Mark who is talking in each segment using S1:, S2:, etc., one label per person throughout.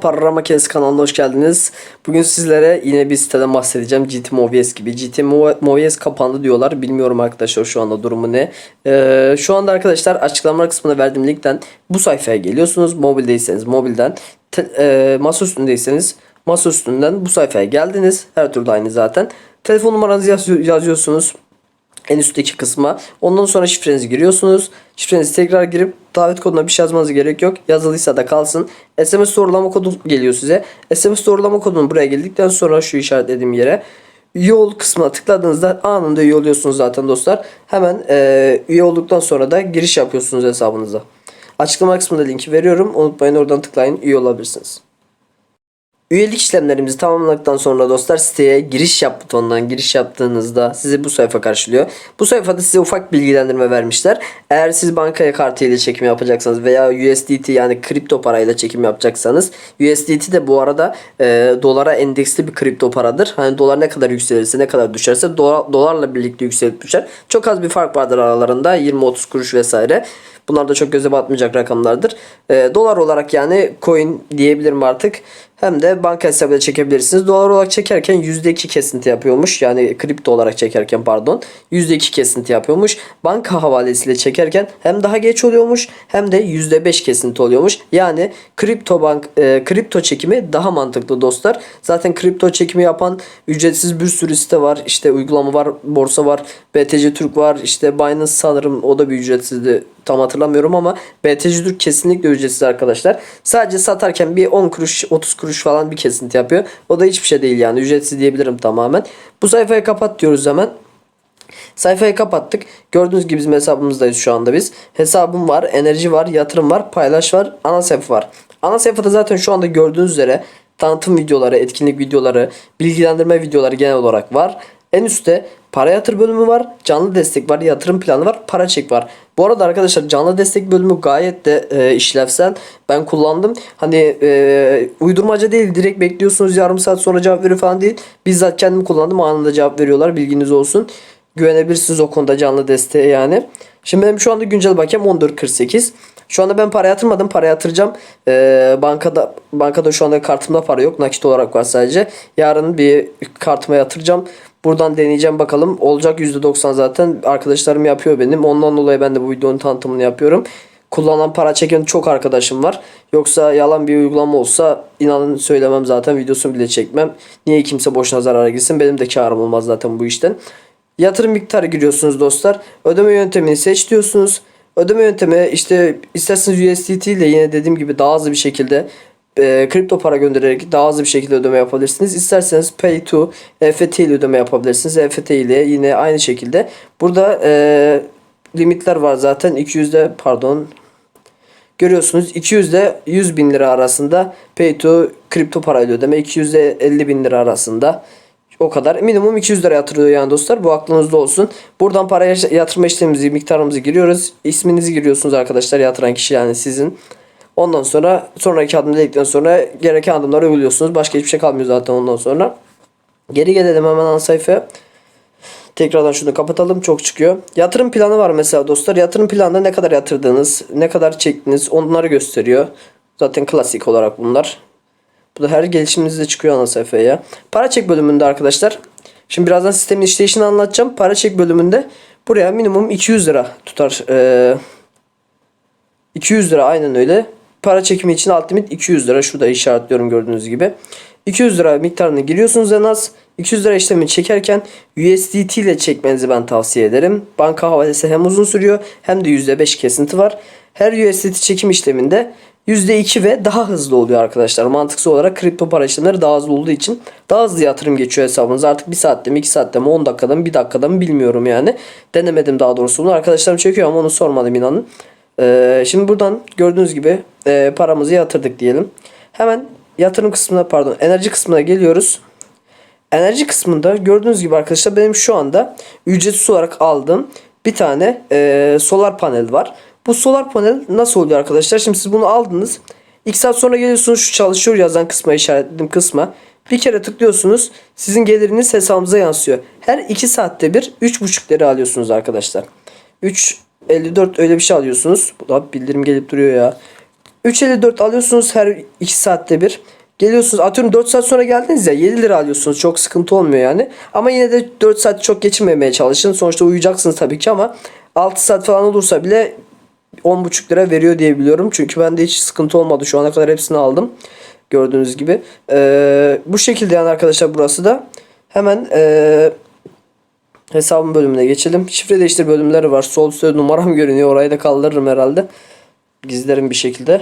S1: Para Makinesi kanalına hoş geldiniz. Bugün sizlere yine bir siteden bahsedeceğim. GT Movies gibi. GT Mo- Movies kapandı diyorlar. Bilmiyorum arkadaşlar şu anda durumu ne. Ee, şu anda arkadaşlar açıklamalar kısmına verdiğim linkten bu sayfaya geliyorsunuz. Mobildeyseniz mobilden. Te- e, masa üstündeyseniz masa üstünden bu sayfaya geldiniz. Her türlü aynı zaten. Telefon numaranızı yaz- yazıyorsunuz en üstteki kısma. Ondan sonra şifrenizi giriyorsunuz. Şifrenizi tekrar girip davet koduna bir şey yazmanız gerek yok. Yazılıysa da kalsın. SMS doğrulama kodu geliyor size. SMS doğrulama kodunu buraya geldikten sonra şu işaretlediğim yere üye ol kısmına tıkladığınızda anında üye oluyorsunuz zaten dostlar. Hemen eee, üye olduktan sonra da giriş yapıyorsunuz hesabınıza. Açıklama kısmında linki veriyorum. Unutmayın oradan tıklayın üye olabilirsiniz. Üyelik işlemlerimizi tamamladıktan sonra dostlar siteye giriş yap butonundan giriş yaptığınızda sizi bu sayfa karşılıyor. Bu sayfada size ufak bilgilendirme vermişler. Eğer siz bankaya kartıyla çekim yapacaksanız veya USDT yani kripto parayla çekim yapacaksanız USDT de bu arada e, dolara endeksli bir kripto paradır. Hani dolar ne kadar yükselirse ne kadar düşerse dola- dolarla birlikte yükselip düşer. Çok az bir fark vardır aralarında 20-30 kuruş vesaire. Bunlar da çok göze batmayacak rakamlardır. E, dolar olarak yani coin diyebilirim artık. Hem de banka hesabıyla çekebilirsiniz. Dolar olarak çekerken %2 kesinti yapıyormuş. Yani kripto olarak çekerken pardon. %2 kesinti yapıyormuş. Banka havalesiyle çekerken hem daha geç oluyormuş hem de %5 kesinti oluyormuş. Yani kripto bank e, kripto çekimi daha mantıklı dostlar. Zaten kripto çekimi yapan ücretsiz bir sürü site var. İşte uygulama var, borsa var, BTC Türk var. İşte Binance sanırım o da bir ücretsizdi. Tam hatırlamıyorum ama BTC Türk kesinlikle ücretsiz arkadaşlar. Sadece satarken bir 10 kuruş 30 kuruş falan bir kesinti yapıyor. O da hiçbir şey değil yani ücretsiz diyebilirim tamamen. Bu sayfayı kapat diyoruz hemen. Sayfayı kapattık. Gördüğünüz gibi bizim hesabımızdayız şu anda biz. Hesabım var, enerji var, yatırım var, paylaş var, ana sayfa var. Ana sayfada zaten şu anda gördüğünüz üzere tanıtım videoları, etkinlik videoları, bilgilendirme videoları genel olarak var. En üstte para yatır bölümü var, canlı destek var, yatırım planı var, para çek var. Bu arada arkadaşlar canlı destek bölümü gayet de e, işlevsel. Ben kullandım. Hani e, uydurmaca değil direkt bekliyorsunuz yarım saat sonra cevap veriyor falan değil. Bizzat kendim kullandım anında cevap veriyorlar bilginiz olsun. Güvenebilirsiniz o konuda canlı desteğe yani. Şimdi benim şu anda güncel bakiyem 14.48. Şu anda ben para yatırmadım. Para yatıracağım. Ee, bankada bankada şu anda kartımda para yok. Nakit olarak var sadece. Yarın bir kartıma yatıracağım. Buradan deneyeceğim bakalım. Olacak %90 zaten. Arkadaşlarım yapıyor benim. Ondan dolayı ben de bu videonun tanıtımını yapıyorum. Kullanan para çeken çok arkadaşım var. Yoksa yalan bir uygulama olsa inanın söylemem zaten. Videosunu bile çekmem. Niye kimse boşuna zarara girsin? Benim de karım olmaz zaten bu işten. Yatırım miktarı giriyorsunuz dostlar. Ödeme yöntemini seç diyorsunuz. Ödeme yöntemi işte isterseniz USDT ile yine dediğim gibi daha hızlı bir şekilde e, kripto para göndererek daha hızlı bir şekilde ödeme yapabilirsiniz. İsterseniz Pay to EFT ile ödeme yapabilirsiniz. EFT ile yine aynı şekilde. Burada e, limitler var zaten 200'de pardon Görüyorsunuz 200 ile 100 bin lira arasında pay to kripto parayla ödeme 200 ile 50 bin lira arasında o kadar. Minimum 200 lira yatırıyor yani dostlar. Bu aklınızda olsun. Buradan para yatırma işlemimizi, miktarımızı giriyoruz. İsminizi giriyorsunuz arkadaşlar yatıran kişi yani sizin. Ondan sonra sonraki adım dedikten sonra gereken adımları uyguluyorsunuz. Başka hiçbir şey kalmıyor zaten ondan sonra. Geri gelelim hemen ana sayfaya. Tekrardan şunu kapatalım. Çok çıkıyor. Yatırım planı var mesela dostlar. Yatırım planında ne kadar yatırdığınız, ne kadar çektiniz onları gösteriyor. Zaten klasik olarak bunlar. Bu da her gelişiminizde çıkıyor ana sayfaya. Para çek bölümünde arkadaşlar. Şimdi birazdan sistemin işleyişini anlatacağım. Para çek bölümünde buraya minimum 200 lira tutar. Ee, 200 lira aynen öyle. Para çekimi için alt limit 200 lira. Şurada işaretliyorum gördüğünüz gibi. 200 lira miktarını giriyorsunuz en az. 200 lira işlemi çekerken USDT ile çekmenizi ben tavsiye ederim. Banka havalesi hem uzun sürüyor hem de %5 kesinti var. Her USDT çekim işleminde %2 ve daha hızlı oluyor arkadaşlar. Mantıksal olarak kripto para işlemleri daha hızlı olduğu için daha hızlı yatırım geçiyor hesabınıza. Artık 1 saatte mi 2 saatte mi 10 dakikada mı 1 dakikada mı bilmiyorum yani. Denemedim daha doğrusu bunu. Arkadaşlarım çekiyor ama onu sormadım inanın. Ee, şimdi buradan gördüğünüz gibi e, paramızı yatırdık diyelim. Hemen yatırım kısmına pardon enerji kısmına geliyoruz. Enerji kısmında gördüğünüz gibi arkadaşlar benim şu anda ücretsiz olarak aldığım bir tane e, solar panel var. Bu solar panel nasıl oluyor arkadaşlar? Şimdi siz bunu aldınız. 2 saat sonra geliyorsunuz şu çalışıyor yazan kısma işaretledim kısma. Bir kere tıklıyorsunuz. Sizin geliriniz hesabınıza yansıyor. Her 2 saatte bir 3.5 lira alıyorsunuz arkadaşlar. 3.54 öyle bir şey alıyorsunuz. Bu da bildirim gelip duruyor ya. 3.54 alıyorsunuz her 2 saatte bir. Geliyorsunuz atıyorum 4 saat sonra geldiniz ya 7 lira alıyorsunuz. Çok sıkıntı olmuyor yani. Ama yine de 4 saat çok geçirmemeye çalışın. Sonuçta uyuyacaksınız tabii ki ama 6 saat falan olursa bile 10,5 lira veriyor diye biliyorum. Çünkü bende hiç sıkıntı olmadı. Şu ana kadar hepsini aldım. Gördüğünüz gibi. Ee, bu şekilde yani arkadaşlar burası da. Hemen ee, hesabın bölümüne geçelim. Şifre değiştir bölümleri var. Sol üstte numaram görünüyor. Orayı da kaldırırım herhalde. Gizlerim bir şekilde.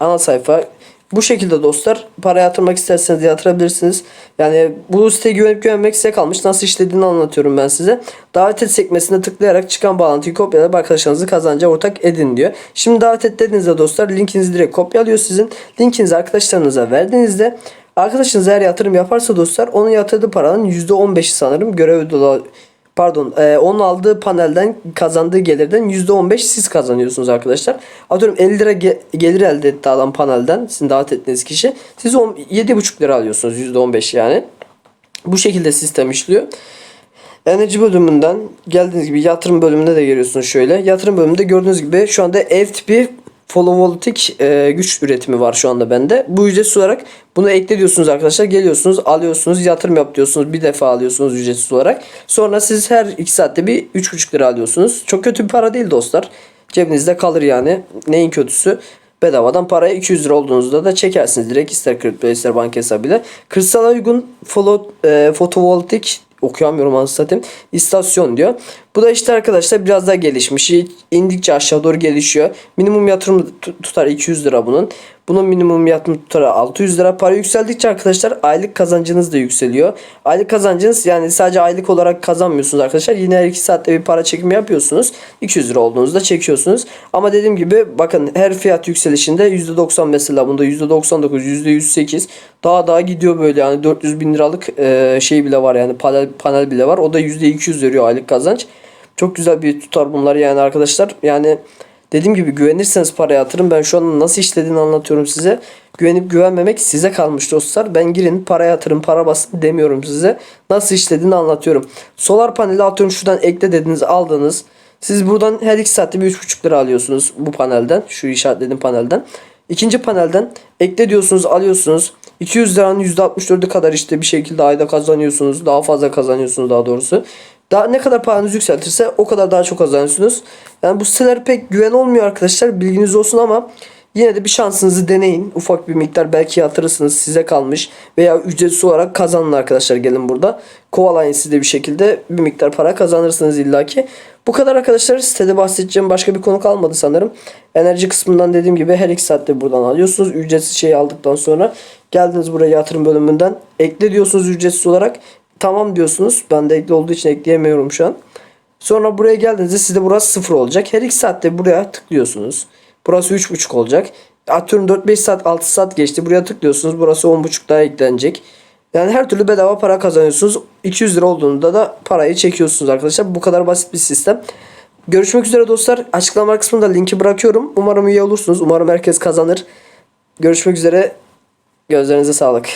S1: Ana sayfa. Bu şekilde dostlar para yatırmak isterseniz yatırabilirsiniz. Yani bu siteye güvenip güvenmek size kalmış. Nasıl işlediğini anlatıyorum ben size. Davet et sekmesine tıklayarak çıkan bağlantıyı kopyalayıp arkadaşlarınızı kazanca ortak edin diyor. Şimdi davet et dediğinizde dostlar linkinizi direkt kopyalıyor sizin. Linkinizi arkadaşlarınıza verdiğinizde arkadaşınız eğer yatırım yaparsa dostlar onun yatırdığı paranın %15'i sanırım görev Pardon, e, onun aldığı panelden kazandığı gelirden %15 siz kazanıyorsunuz arkadaşlar. Atıyorum 50 lira ge- gelir elde etti adam panelden sizin davet ettiğiniz kişi. Siz on- 7,5 lira alıyorsunuz %15 yani. Bu şekilde sistem işliyor. Enerji bölümünden geldiğiniz gibi yatırım bölümüne de geliyorsunuz şöyle. Yatırım bölümünde gördüğünüz gibi şu anda ev tipi fotovoltaik e, güç üretimi var şu anda bende. Bu ücretsiz olarak bunu ekle diyorsunuz arkadaşlar. Geliyorsunuz alıyorsunuz yatırım yap diyorsunuz. Bir defa alıyorsunuz ücretsiz olarak. Sonra siz her 2 saatte bir 3,5 lira alıyorsunuz. Çok kötü bir para değil dostlar. Cebinizde kalır yani. Neyin kötüsü? Bedavadan paraya 200 lira olduğunuzda da çekersiniz direkt ister kripto ister banka hesabıyla. Kırsala uygun folo, e, fotovoltaik okuyamıyorum anasını satayım. İstasyon diyor. Bu da işte arkadaşlar biraz daha gelişmiş. İndikçe aşağı doğru gelişiyor. Minimum yatırım tu- tutar 200 lira bunun. Bunun minimum yatırım tutarı 600 lira. Para yükseldikçe arkadaşlar aylık kazancınız da yükseliyor. Aylık kazancınız yani sadece aylık olarak kazanmıyorsunuz arkadaşlar. Yine her 2 saatte bir para çekimi yapıyorsunuz. 200 lira olduğunuzda çekiyorsunuz. Ama dediğim gibi bakın her fiyat yükselişinde %90 mesela bunda %99, %108 daha daha gidiyor böyle yani 400 bin liralık şey bile var yani panel, panel bile var. O da %200 veriyor aylık kazanç. Çok güzel bir tutar bunlar yani arkadaşlar. Yani dediğim gibi güvenirseniz para yatırın. Ben şu an nasıl işlediğini anlatıyorum size. Güvenip güvenmemek size kalmış dostlar. Ben girin para yatırın para basın demiyorum size. Nasıl işlediğini anlatıyorum. Solar paneli atıyorum şuradan ekle dediniz aldınız. Siz buradan her 2 saatte bir 3,5 lira alıyorsunuz bu panelden. Şu işaretlediğim panelden. İkinci panelden ekle diyorsunuz alıyorsunuz. 200 liranın %64'ü kadar işte bir şekilde ayda kazanıyorsunuz. Daha fazla kazanıyorsunuz daha doğrusu. Daha ne kadar paranız yükseltirse o kadar daha çok kazanıyorsunuz. Yani bu siteler pek güven olmuyor arkadaşlar. Bilginiz olsun ama yine de bir şansınızı deneyin. Ufak bir miktar belki yatırırsınız size kalmış. Veya ücretsiz olarak kazanın arkadaşlar gelin burada. Kovalayın siz de bir şekilde bir miktar para kazanırsınız illaki. Bu kadar arkadaşlar sitede bahsedeceğim başka bir konu kalmadı sanırım. Enerji kısmından dediğim gibi her iki saatte buradan alıyorsunuz. Ücretsiz şeyi aldıktan sonra geldiniz buraya yatırım bölümünden ekle diyorsunuz ücretsiz olarak. Tamam diyorsunuz. Ben de ekli olduğu için ekleyemiyorum şu an. Sonra buraya geldiğinizde sizde burası sıfır olacak. Her iki saatte buraya tıklıyorsunuz. Burası 3.5 olacak. Atıyorum 4-5 saat 6 saat geçti. Buraya tıklıyorsunuz. Burası 10.5 daha eklenecek. Yani her türlü bedava para kazanıyorsunuz. 200 lira olduğunda da parayı çekiyorsunuz arkadaşlar. Bu kadar basit bir sistem. Görüşmek üzere dostlar. Açıklama kısmında linki bırakıyorum. Umarım üye olursunuz. Umarım herkes kazanır. Görüşmek üzere. Gözlerinize sağlık.